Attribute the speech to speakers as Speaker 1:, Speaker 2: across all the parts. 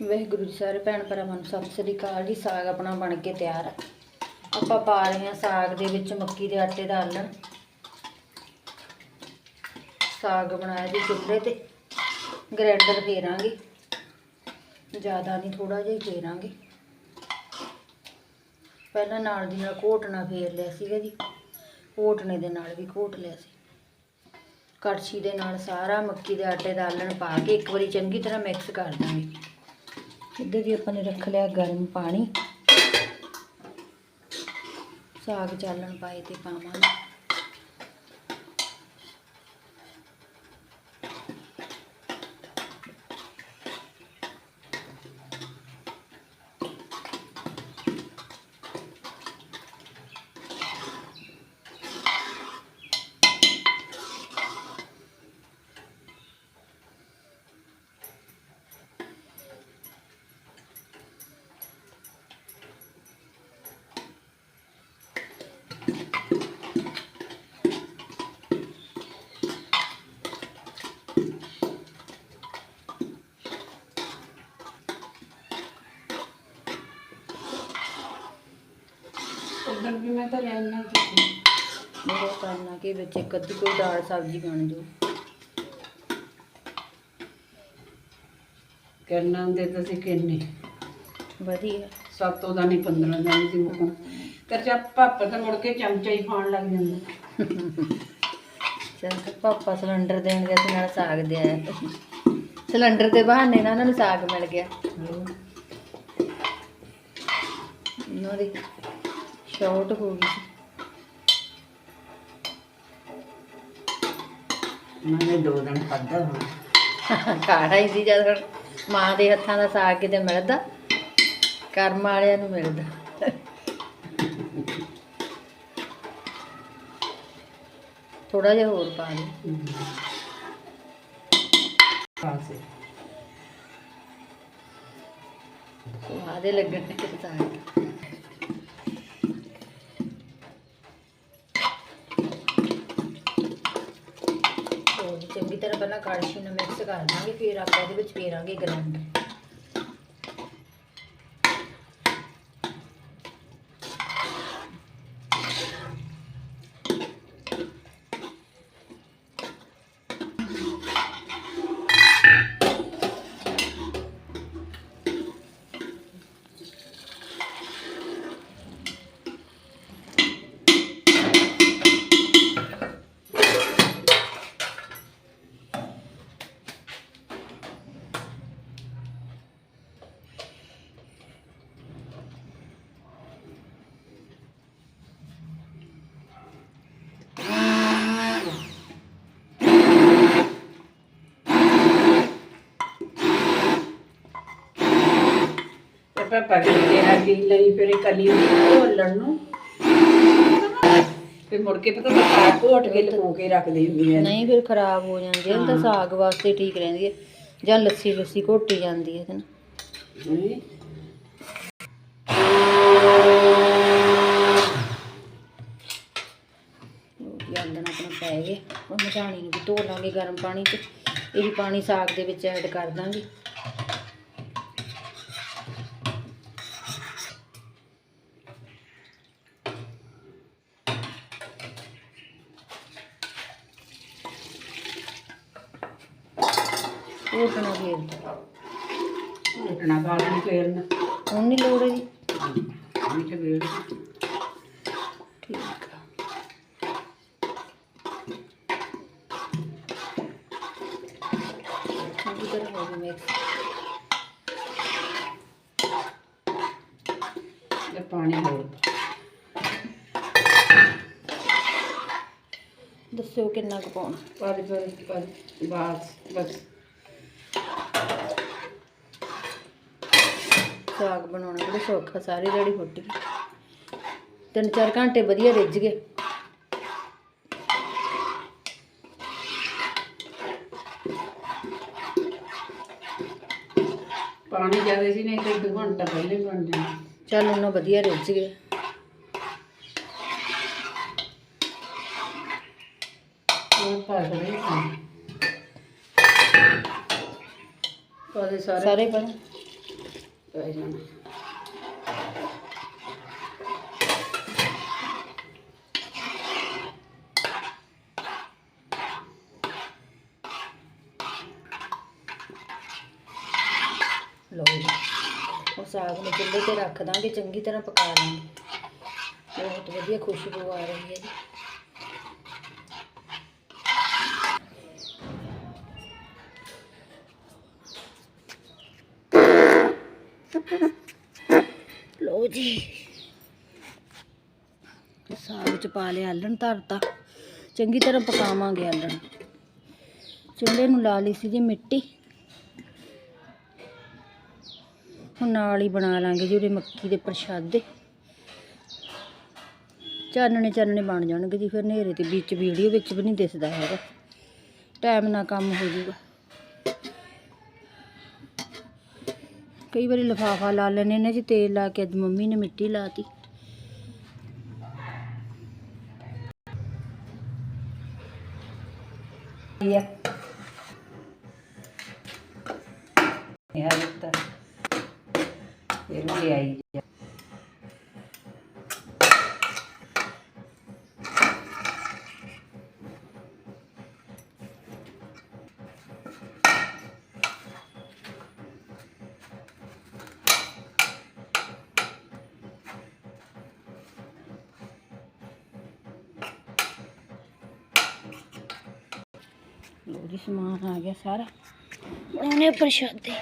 Speaker 1: ਵਾਹਿਗੁਰੂ ਜੀ ਸਾਰੇ ਭੈਣ ਭਰਾਵਾਂ ਨੂੰ ਸਤਿ ਸ੍ਰੀ ਅਕਾਲ ਜੀ। ਸਾਗ ਆਪਣਾ ਬਣ ਕੇ ਤਿਆਰ ਹੈ ਆਪਾਂ ਪਾ ਰਹੇ ਹਾਂ ਸਾਗ ਦੇ ਵਿੱਚ ਮੱਕੀ ਦੇ ਆਟੇ ਦਾ ਆਲਣ। ਸਾਗ ਬਣਾਇਆ ਜੀ ਚੁੱਲ੍ਹੇ ਤੇ। ਗ੍ਰਾਈਂਡਰ ਫੇਰਾਂਗੇ। ਜ਼ਿਆਦਾ ਨਹੀਂ ਥੋੜਾ ਜਿਹਾ ਹੀ ਫੇਰਾਂਗੇ। ਪਹਿਲਾਂ ਨਾਲ ਦੀ ਨਾਲ ਘੋਟਣਾ ਫੇਰ ਲਿਆ ਸੀਗਾ ਜੀ। ਘੋਟਣੇ ਦੇ ਨਾਲ ਵੀ ਘੋਟ ਲਿਆ ਸੀ। ਕੜਛੀ ਦੇ ਨਾਲ ਸਾਰਾ ਮੱਕੀ ਦੇ ਆਟੇ ਦਾ ਆਲਣ ਪਾ ਕੇ ਇੱਕ ਵਾਰੀ ਚੰਗੀ ਤਰ੍ਹਾਂ ਮਿਕਸ ਕਰ ਦਾਂਗੇ। ਇੱਧਰ ਵੀ ਆਪਾਂ ਨੇ ਰੱਖ ਲਿਆ ਗਰਮ ਪਾਣੀ। ਸਾਗ ਚਾਲਣ ਪਾਏ ਤੇ ਪਾਵਾਂਗੇ।
Speaker 2: ਉਦੋਂ ਵੀ ਮੈਂ ਤਾਂ ਲੈਣਾ ਸੀ
Speaker 1: ਮੇਰੇ ਕਰਨਾ ਕਿ ਵਿੱਚ ਇੱਕ ਅੱਧੀ ਕੋਈ ਦਾਲ ਸਬਜ਼ੀ ਬਣ ਜੂ
Speaker 2: ਕਰਨਾ ਦੇ ਤੁਸੀਂ ਕਿੰਨੇ।
Speaker 1: ਵਧੀਆ।
Speaker 2: ਸੱਤੋਂ ਦਾ ਨਹੀਂ 15 ਦਾ ਨਹੀਂ ਮੁਕੋਂ ਤੇ ਚਾ ਪਾਪਾ ਤਾਂ ਮੁੜ ਕੇ ਚਮਚਾ ਹੀ ਖਾਣ ਲੱਗ ਜਾਂਦਾ।
Speaker 1: ਚਲ ਤੇ ਪਾਪਾ ਸਿਲੰਡਰ ਦੇਣ ਗਿਆ ਤੇ ਨਾਲ ਸਾਗ ਦੇ ਆਇਆ। ਸਿਲੰਡਰ ਦੇ ਬਹਾਨੇ ਨਾਲ ਉਹਨਾਂ ਨੂੰ ਸਾਗ ਮਿਲ ਗਿਆ। ਉਹਨਾਂ ਦੀ ਸ਼ਾਰਟ ਹੋ ਗਈ ਸੀ।
Speaker 2: ਮੈਂ ਦੋ ਦਿਨ ਖਾਦਾ ਹੁਣ।
Speaker 1: ਖਾਣਾ ਹੀ ਸੀ ਜਦ ਹੁਣ ਮਾਂ ਦੇ ਹੱਥਾਂ ਦਾ ਸਾਗ ਕਿਤੇ ਮਿਲਦਾ ਕਰਮ ਵਾਲਿਆਂ ਨੂੰ ਮਿਲਦਾ। ਥੋੜਾ ਜਿਹਾ ਹੋਰ ਪਾ ਦੇ।
Speaker 2: ਪਾਸੇ
Speaker 1: ਸੁਆਦੇ ਲੱਗਣ ਤੇ ਸਾਗ ਉਹ ਚੰਗੀ ਤਰ੍ਹਾਂ ਪਹਿਲਾਂ ਕੜਛੀ ਨਾਲ ਮਿਕਸ ਕਰ ਦਾਂਗੇ ਫਿਰ ਆਪਾਂ ਇਹਦੇ ਵਿੱਚ ਫੇਰਾਂਗੇ ਗ੍ਰਾਈਂਡਰ
Speaker 2: ਤੇ ਪਾਪਾ ਕਹਿੰਦੇ ਆ ਕਿ ਲਈ ਫਿਰ ਕਲੀ ਘੋਲਣ ਨੂੰ। ਫਿਰ ਮੁੜ ਕੇ ਪਤਾ ਪਕਾ ਘੋਟ ਕੇ ਲਕੋ ਕੇ ਰੱਖਦੇ ਹੁੰਦੇ ਆ।
Speaker 1: ਨਹੀਂ ਫਿਰ ਖਰਾਬ ਹੋ ਜਾਂਦੀ ਹੈ ਇਹ ਤਾਂ ਸਾਗ ਵਾਸਤੇ ਠੀਕ ਰਹਿੰਦੀ ਹੈ ਜਾਂ ਲੱਸੀ ਲੱਸੀ ਘੋਟੀ ਜਾਂਦੀ ਹੈ ਇਹਦੇ ਨਾਲ
Speaker 2: ਹੈਂ?
Speaker 1: ਆਲਣ ਆਪਣਾ ਪੈ ਗਏ ਉਹ ਮਧਾਣੀ ਨੂੰ ਵੀ ਧੋ ਲਾਂਗੇ ਗਰਮ ਪਾਣੀ 'ਚ ਇਹ ਪਾਣੀ ਸਾਗ ਦੇ ਵਿੱਚ ਐਡ ਕਰ ਦਾਂਗੇ। ਘੋਟਣਾ ਫੇਰ।
Speaker 2: ਘੋਟਣਾ ਫੇਰ ਨਾ
Speaker 1: ਹੁਣ ਨਹੀਂ ਲੋੜ ਹੈ ਜੀ
Speaker 2: ਇਹ ਤੇ ਫੇਰ।
Speaker 1: ਠੀਕ ਆ। ਚੰਗੀ ਤਰ੍ਹਾਂ ਹੋ ਗਈ ਮਿਕਸ
Speaker 2: ਇਹ ਪਾਣੀ ਹੋਰ
Speaker 1: ਦੱਸਿਓ ਕਿੰਨਾ ਕੁ ਪਾਉਣਾ।
Speaker 2: ਪਾ ਦੇ ਪਾ ਦੇ, ਪਾ ਦੇ। ਬਸ ਬਸ।
Speaker 1: ਸਾਗ ਬਣਾਉਣਾ ਕਿਹੜਾ ਸੌਖਾ ਸਾਰੀ ਜਿਹੜੀ ਫੁੱਟ। ਗਈ ਤਿੰਨ ਚਾਰ ਘੰਟੇ ਵਧੀਆ ਰਿੱਝ ਗਏ।
Speaker 2: ਪਾਣੀ ਜ਼ਿਆਦਾ ਸੀ ਨਹੀਂ ਤੇ ਇੱਕ ਘੰਟਾ ਪਹਿਲੇ ਬਣ ਜਾਣਾ।
Speaker 1: ਚੱਲ ਉਹਨਾਂ ਵਧੀਆ ਰਿੱਝ ਗਏ।
Speaker 2: ਉਹ ਪਾ ਦੇ
Speaker 1: ਸਾਰੇ। ਸਾਰੇ ਪਰ
Speaker 2: ਪੈ ਜਾਣਾ
Speaker 1: ਲਓ ਜੀ, ਉਹ ਸਾਗ ਨੂੰ ਚੁੱਲ੍ਹੇ ਤੇ ਰੱਖ ਦਾਂਗੇ, ਚੰਗੀ ਤਰ੍ਹਾਂ ਪਕਾ ਲਾਂਗੇ। ਬਹੁਤ ਵਧੀਆ ਖੁਸ਼ਬੂ ਆ ਰਹੀ ਹੈ ਜੀ। ਲੋ ਜੀ। ਸਾਗ ਚ ਪਾ ਲਿਆ ਆਲਣ ਧਰਤਾ। ਚੰਗੀ ਤਰ੍ਹਾਂ ਪਕਾਵਾਂਗੇ ਆਲਣ। ਚੁੱਲ੍ਹੇ ਨੂੰ ਲਾ ਲਈ ਸੀ ਜੀ ਮਿੱਟੀ। ਹੁਣ ਨਾਲ ਹੀ ਬਣਾ ਲਾਂਗੇ ਜਿਹੜੇ ਮੱਕੀ ਦੇ ਪ੍ਰਸ਼ਾਦੇ। ਚਾਨਣੇ ਚਾਨਣੇ ਬਣ ਜਾਣਗੇ ਜੀ, ਫਿਰ ਹਨੇਰੇ ਦੇ ਵਿੱਚ ਵੀਡੀਓ ਵਿੱਚ ਵੀ ਨਹੀਂ ਦਿਸਦਾ ਹੈਗਾ। ਟਾਈਮ ਨਾਲ ਕੰਮ ਹੋ ਜਾਊਗਾ। ਕਈ ਵਾਰੀ ਲਿਫਾਫਾ ਲਾ ਲੈਣੇ ਨੇ ਜੀ, ਤੇਲ ਲਾ ਕੇ ਅੱਜ ਮੰਮੀ ਨੇ ਮਿੱਟੀ ਲਾਤੀ।
Speaker 2: ਇਹ ਇਹ ਦਿੱਤਾ। ਇਹ ਵੀ ਆਈ
Speaker 1: ਲੋ ਜੀ, ਸਮਾਨ ਆ ਗਿਆ ਸਾਰਾ। ਬਣਾਉਣੇ ਪ੍ਰਸ਼ਾਦੇ।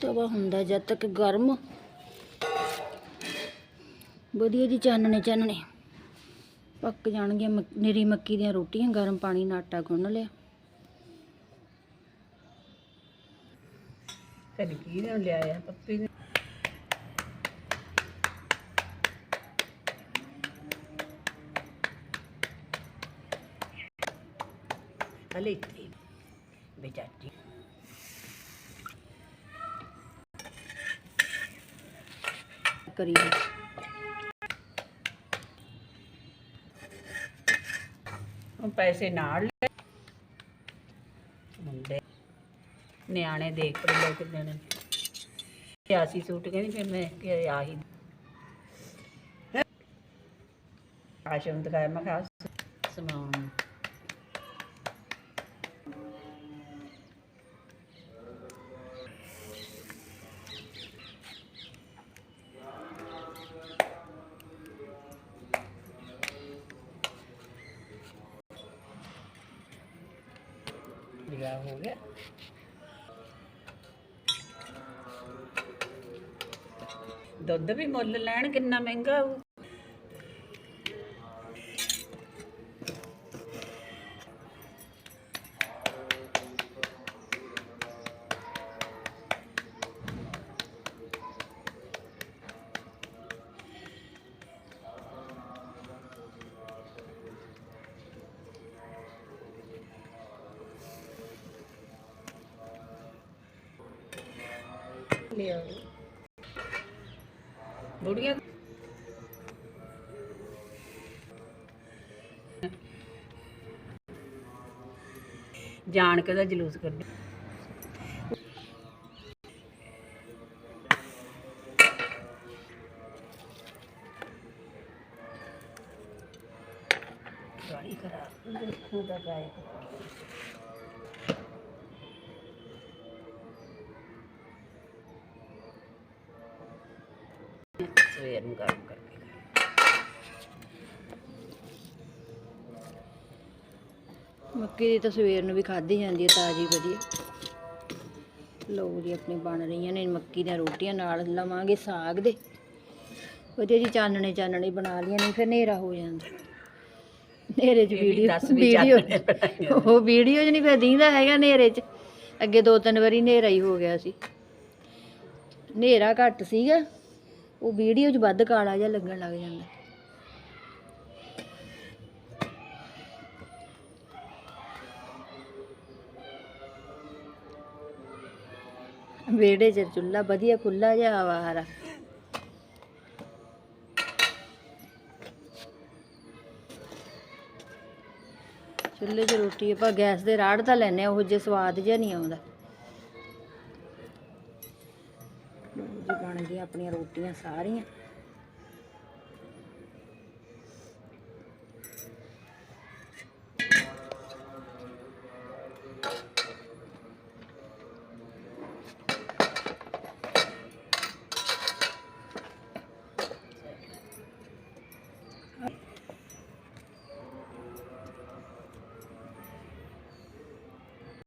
Speaker 1: ਤਵਾ ਹੁੰਦਾ ਜਦ ਤੱਕ ਗਰਮ। ਵਧੀਆ ਜੀ, ਚਾਨਣੇ ਚਾਨਣੇ। ਪੱਕ ਜਾਣਗੀਆਂ ਮੱਕ- ਨਿਰੀ ਮੱਕੀ ਦੀਆਂ ਰੋਟੀਆਂ, ਗਰਮ ਪਾਣੀ ਨਾਲ ਆਟਾ ਗੁੰਨ ਲਿਆ।
Speaker 2: ਕਦੀ ਕੀ ਨੇ ਲਿਆਇਆ ਪੱਪੀ ਨੇ ਹਲੇ ਇੱਥੇ ਬੇਚਾਟੀ
Speaker 1: ਕਰੀ
Speaker 2: ਹੁਣ ਪੈਸੇ ਨਾਲ ਲੈ ਮੁੰਡੇ ਨਿਆਣੇ ਦੇਖ ਪਰ ਲੈ ਕੇ ਦੇਣੇ ਸਿਆਸੀ ਸੂਟ ਕਹਿੰਦੀ ਫਿਰ ਮੈਂ ਕਿ ਆਹੀ। ਆਸ਼ਮ ਦਿਖਾਇਆ ਮੈਂ ਕਿਹਾ ਆਹ ਵਿਆਹ ਹੋ ਗਿਆ। ਦੁੱਧ ਵੀ ਮੁੱਲ ਲੈਣ ਕਿੰਨਾ ਮਹਿੰਗਾ ਹੋਊ? ਲਿਆ ਬੁੜੀਆਂ ਜਾਣ ਕੇ ਦਾ ਜਲੂਸ ਕੱਢ। ਗਾੜੀ ਕਰਾ। ਦੇਖੋ ਦਾ ਗਾਇ
Speaker 1: ਮੱਕੀ ਦੀ ਤਾਂ ਸਵੇਰ ਨੂੰ ਵੀ ਖਾਧੀ ਜਾਂਦੀ ਹੈ ਤਾਜ਼ੀ ਵਧੀਆ। ਲਓ ਜੀ ਆਪਣੀ ਬਣ ਰਹੀਆਂ ਨੇ ਮੱਕੀ ਦੀਆਂ ਰੋਟੀਆਂ ਨਾਲ ਲਵਾਂਗੇ ਸਾਗ ਦੇ। ਵਧੀਆ ਜੀ ਚਾਨਣੇ ਚਾਨਣੇ ਬਣਾ ਲਈਆਂ ਨਹੀਂ ਫਿਰ ਹਨੇਰਾ ਹੋ ਜਾਂਦਾ। ਹਨੇਰੇ 'ਚ ਵੀਡੀਓ ਵੀਡੀਓ। ਉਹ ਵੀਡੀਓ 'ਚ ਨਹੀਂ ਫਿਰ ਦੀਂਦਾ ਹੈਗਾ ਹਨੇਰੇ 'ਚ। ਅੱਗੇ ਦੋ ਤਿੰਨ ਵਾਰੀ ਹਨੇਰਾ ਹੀ ਹੋ ਗਿਆ ਸੀ। ਹਨੇਰਾ ਘੱਟ ਸੀਗਾ ਉਹ ਵੀਡੀਓ 'ਚ ਵੱਧ ਕਾਲਾ ਜਿਹਾ ਲੱਗਣ ਲੱਗ ਜਾਂਦਾ। ਵਿਹੜੇ 'ਚ ਚੁੱਲ੍ਹਾ, ਵਧੀਆ ਖੁੱਲਾ ਜਿਹਾ ਹਵਾ ਹਰਾ। ਚੁੱਲ੍ਹੇ 'ਚ ਰੋਟੀ ਆਪਾਂ ਗੈਸ ਦੇ ਰਾੜ ਦਾ ਲੈਨੇ ਆ ਉਹ ਜੇ ਸਵਾਦ ਜਿਹਾ ਨਹੀਂ ਆਉਂਦਾ। ਜੀ, ਬਣ ਗਈ ਆਪਣੀਆਂ ਰੋਟੀਆਂ ਸਾਰੀਆਂ।